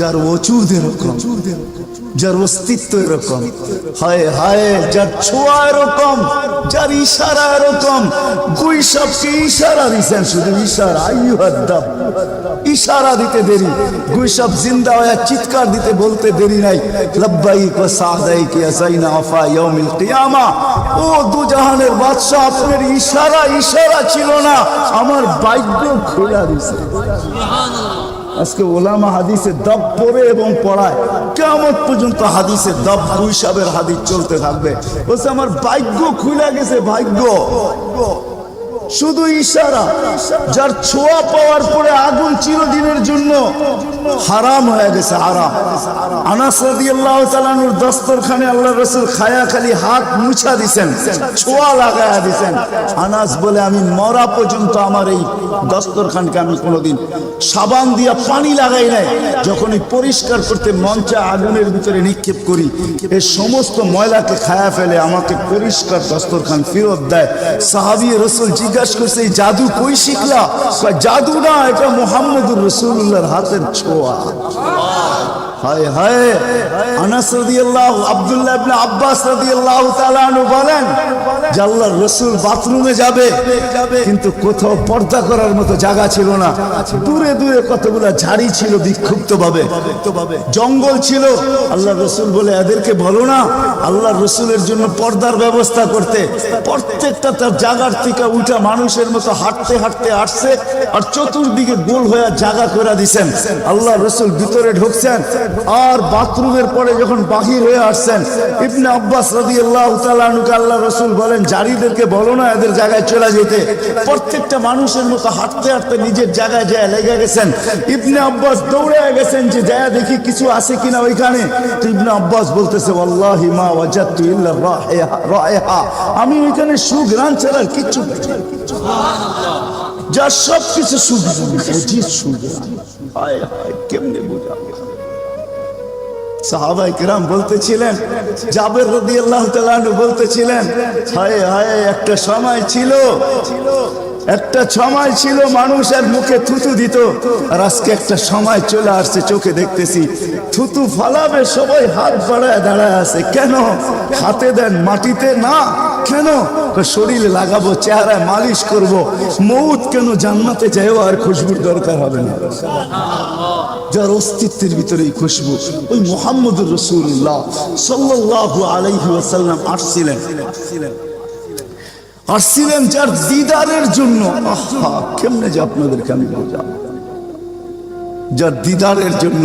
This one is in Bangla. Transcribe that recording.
যার অচুদ এরকম যার অস্তিত্ব এরকম হায় হায়, যার ছোঁয়া এরকম যার ইশারা এরকম গুই সবকে ইশারা দিছেন শুধু ইশারা আইয়ুহাদ্দাব ইশারা দিতে দেরি গুই সব জিন্দা হয়ে চিৎকার দিতে বলতে দেরি নাই। লব্বাইক ওয়া সাদাইক ইয়া যাইনা আফা ইয়াউমিল কিয়ামা। ও দু জাহানের বাদশা আপনার ইশারা ইশারা ছিল না, আমার ভাগ্য খোলা দিছে আজকে ওলামা হাদিসে দব পড়ে এবং পড়ায় কেমন পর্যন্ত হাদিসে দব দুই সাবের হাদিস চলতে থাকবে। বলছে, আমার ভাগ্য খুলে গেছে, ভাগ্য। শুধু ইশারা, যার ছোঁয়া পাওয়ার পরে আগুন চিরদিনের জন্য হারাম হয়ে গেছে, হারাম। আনাস রাদিয়াল্লাহু তাআলার দস্তরখানে আল্লাহ রাসূল খায়া খালি হাত মুছা দিছেন, ছোঁয়া লাগায়া দিছেন। আনাস বলে, আমি মরা পর্যন্ত আমার এই দস্তরখানকে আমি কোনোদিন সাবান দিয়া পানি লাগাই নাই। যখনই পরিষ্কার করতে মঞ্চে আগুনের ভিতরে নিক্ষেপ করি। এই সমস্ত ময়লাকে খায়া ফেলে আমাকে পরিষ্কার দস্তরখান ফেরত দেয়। সাহাবি রসুল জিজ্ঞাসা করছে, এই জাদু কই শিখলা? জাদু না, এটা মোহাম্মদুর রসুল্লাহর হাতের ছোঁয়া। তাকওয়া হায় হায়। আনাস রাদিয়াল্লাহু, আব্দুল্লাহ ইবনে আব্বাস রাদিয়াল্লাহু তাআলা বলেন যে আল্লাহর রাসূল বাথরুমে যাবে, কিন্তু কোথাও পর্দা করার মতো জায়গা ছিল না। দূরে দূরে কতগুলা ঝাড়ি ছিল বিক্ষুব্ধ ভাবে জঙ্গল ছিল। আল্লাহ রসুল বলে, এদেরকে বলো না, আল্লাহর রসুলের জন্য পর্দার ব্যবস্থা করতে। প্রত্যেকটা তার জায়গার থেকে উঠা মানুষের মতো হাঁটতে হাঁটতে আসছে, আর চতুর্দিকে গোল হয়ে জায়গা করে দিছেন। আল্লাহ রসুল ভিতরে ঢুকছেন আর বাথরুমের পরে যখন বাহির হয়ে আসছেন, ইবনে আব্বাস রাদি আল্লাহ তালুকে আল্লাহ রসুল বলেন, জারিদেরকে বলো না এদের জায়গায় চলে যেতে। প্রত্যেকটা মানুষের মতো হাঁটতে হাঁটতে নিজের জায়গায় যায় লেগে গেছেন। ইবনে আব্বাস দৌড়ে গেছেন যে যায় দেখি কিছু আছে কিনা ওইখানে? তো ইবনে আব্বাস বলতেছে আল্লাহ মা ওয়াজাতু রায়হা আমি ওইখানে সুগ্রান ছাড়া কিচ্ছু যার সব কিছু হায় কেমনে সাহাবাই কিরাম বলতেছিলেন জাবের রদি আল্লাহ বলতেছিলেন হায় হায় একটা সময় ছিল একটা সময় ছিল মানুষের মুখে থুতু দিত, আর আজকে একটা সময় চলে আসছে চোখে দেখতেছি, থুতু ফালাবে সবাই হাত বাড়ায় দাঁড়ায় আছে। কেন? হাতে দেন, মাটিতে না। কেন? শরীরে লাগাবো, চেহারায় মালিশ করব। মৌত কেন জান্নাতে যাইও আর খুশবুর দরকার হবে না। যার অস্তিত্বের ভিতরে এই খুশবু, ওই মোহাম্মদুর রসুল্লাহ সাল্লাল্লাহু আলাইহি ওয়াসাল্লাম আসছিলেন। আসছিলেন যার দিদারের জন্য। আহা কেমনে যে আপনাদেরকে আমি বোঝাবো যার দিদারের জন্য।